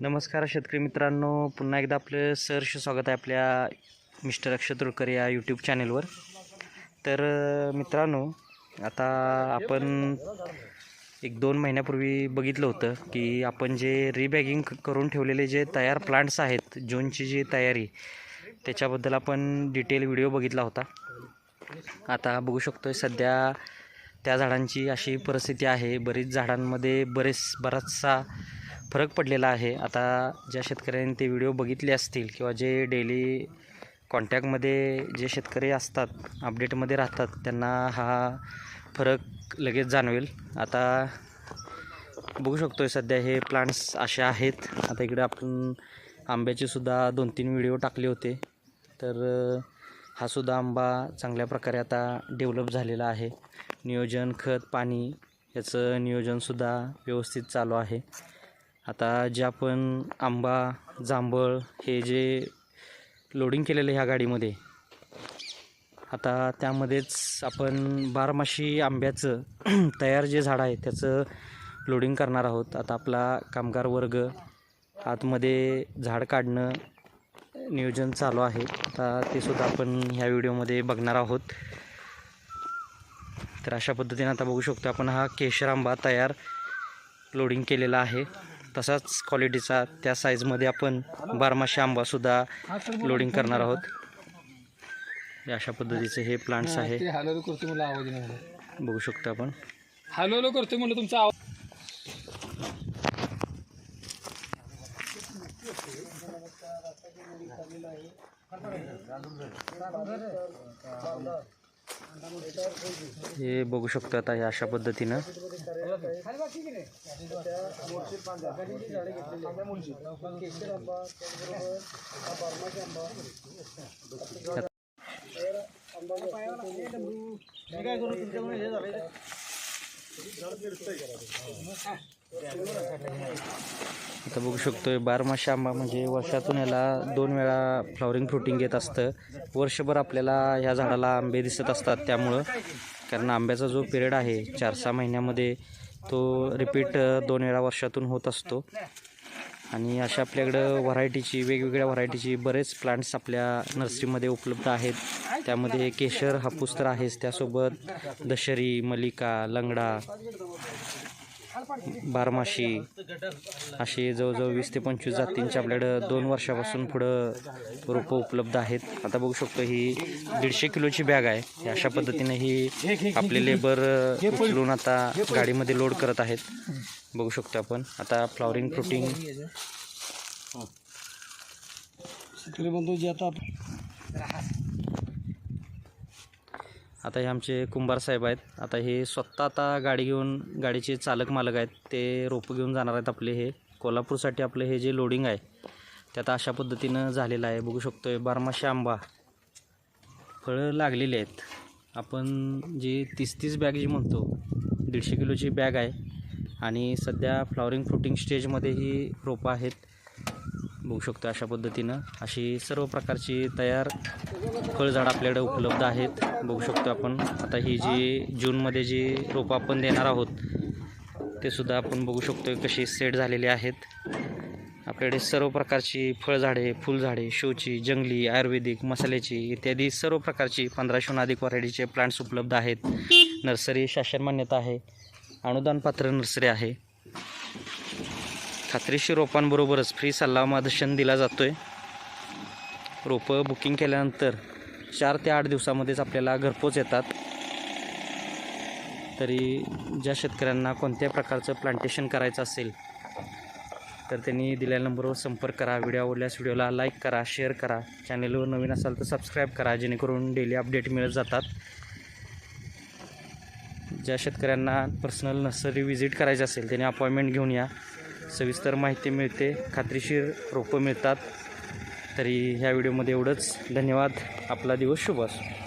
नमस्कार शेतकरी मित्रांनो पुन्हा एकदा आपलं सहर्ष स्वागत आहे आपल्या मिस्टर अक्षय तुळकर या यूट्यूब चॅनेलवर तर मित्रांनो आता आपण एक दोन महिन्यापूर्वी बघितलं होतं की आपण जे रिबॅगिंग करून ठेवलेले जे तयार प्लांट्स आहेत जूनची जी तयारी त्याच्याबद्दल आपण डिटेल व्हिडिओ बघितला होता. आता बघू शकतो सध्या त्या झाडांची अशी परिस्थिती आहे. बरीच झाडांमध्ये बरेच बराचसा फरक पडलेला आहे. आता ज्या शेतकऱ्यांनी ते व्हिडिओ बघितले असतील किंवा जे डेली कॉन्टॅक्टमध्ये जे शेतकरी असतात अपडेटमध्ये राहतात त्यांना हा फरक लगेच जाणवेल. आता बघू शकतो आहे सध्या हे प्लांट्स असे आहेत. आता इकडे आपण आंब्याचे सुद्धा दोन तीन व्हिडिओ टाकले होते. तर हा सुद्धा आंबा चांगल्या प्रकारे आता डेव्हलप झालेला आहे. नियोजन खत पाणी याचं नियोजनसुद्धा व्यवस्थित चालू आहे. आता जे आपण आंबा जांभळ हे जे लोडिंग केलेलं ह्या गाडीमध्ये आता त्यामध्येच आपण बारमाशी आंब्याचं तयार जे झाड आहे त्याचं लोडिंग करणार आहोत. आता आपला कामगार वर्ग आतमध्ये झाड काढणं नियोजन चालू आहे. आता ते सुद्धा आपण ह्या व्हिडिओमध्ये बघणार आहोत. तर अशा पद्धतीने आता बघू शकतो आपण हा केशर आंबा तयार लोडिंग केलेला आहे. तसाच क्वालिटीचा त्या साईजमध्ये आपण बारमाशी आंबासुद्धा लोडिंग करणार आहोत. अशा पद्धतीचे हे प्लांट्स आहे. ते हॅलो करतो मला आवाज नाही आला. बघू शकतो आपण. हॅलो करतो म्हणलं तुमचा आवाज. हे बघू शकतो आता हे अशा पद्धतीनं. आता बघू शकतोय बारमाशी आंबा म्हणजे वर्षातून याला दोन वेळा फ्लॉवरिंग फ्रुटिंग येत असतं. वर्षभर आपल्याला ह्या झाडाला आंबे दिसत असतात त्यामुळं. कारण आंब्याचा जो पिरियड आहे चार सहा महिन्यामध्ये तो रिपीट दोन वेळा वर्षातून होत असतो. आणि अशा आपल्याकडं व्हरायटीची वेगवेगळ्या व्हरायटीची बरेच प्लांट्स आपल्या नर्सरीमध्ये उपलब्ध आहेत. त्यामध्ये केशर हापूस तर आहेच. त्यासोबत दशरी मलिका लंगडा बारमाशी असे जवळजवळ वीस ते पंचवीस जातींची आपल्याकडं दोन वर्षापासून पुढं रोपं उपलब्ध आहेत. आता बघू शकतो ही दीडशे किलोची बॅग आहे. अशा पद्धतीने ही आपले लेबर उचलून आता गाडीमध्ये लोड करत आहेत. बघू शकतो आपण. आता फ्लॉवरिंग फ्रुटिंग. जे आता आता हे आमचे कुंभार साहेब आहेत. आता हे स्वतः आता गाडी घेऊन गाडीचे चालक मालक आहेत ते रोपं घेऊन जाणार आहेत आपले हे. कोल्हापूरसाठी आपलं हे जे लोडिंग आहे ते आता अशा पद्धतीनं झालेलं आहे. बघू शकतो आहे बारमाशी आंबा. फळं लागलेली आहेत. आपण जी तीस तीस बॅग जी म्हणतो दीडशे किलोची बॅग आहे. आणि सध्या फ्लॉवरिंग फ्रुटिंग स्टेजमध्ये ही रोपं आहेत. बघू शकतो अशा पद्धतीनं. अशी सर्व प्रकारची तयार फळझाड आपल्याकडे उपलब्ध आहेत. बघू शकतो आपण. आता ही जी जूनमध्ये जी रोपं आपण देणार आहोत ते सुद्धा आपण बघू शकतो कशी सेट झालेली आहेत. आपल्याकडे सर्व प्रकारची फळझाडे फुलझाडे शोची जंगली आयुर्वेदिक मसाल्याची इत्यादी सर्व प्रकारची पंधराशेहून अधिक व्हरायटीचे प्लांट्स उपलब्ध आहेत. नर्सरी शासन मान्यता आहे. अनुदान पात्र नर्सरी आहे. खात्रीशीर रोपांबरोबरच फ्री सल्ला मार्गदर्शन दिला जातो आहे रोपं बुकिंग केल्यानंतर चार ते आठ दिवसामध्येच आपल्याला घरपोच येतात. तरी ज्या शेतकऱ्यांना कोणत्या प्रकारचं प्लांटेशन करायचं असेल तर त्यांनी दिलेल्या नंबरवर संपर्क करा. व्हिडिओ आवडल्यास व्हिडिओला लाईक करा शेअर करा. चॅनलवर नवीन असाल तर सबस्क्राईब करा जेणेकरून डेली अपडेट मिळत जातात. ज्या शेतकऱ्यांना पर्सनल नर्सरी व्हिजिट करायची असेल त्यांनी अपॉइंटमेंट घेऊन या. सविस्तर माहिती मिळते खात्रीशीर रोपं मिळतात. तरी ह्या व्हिडिओमध्ये एवढंच. धन्यवाद. आपला दिवस शुभ असो.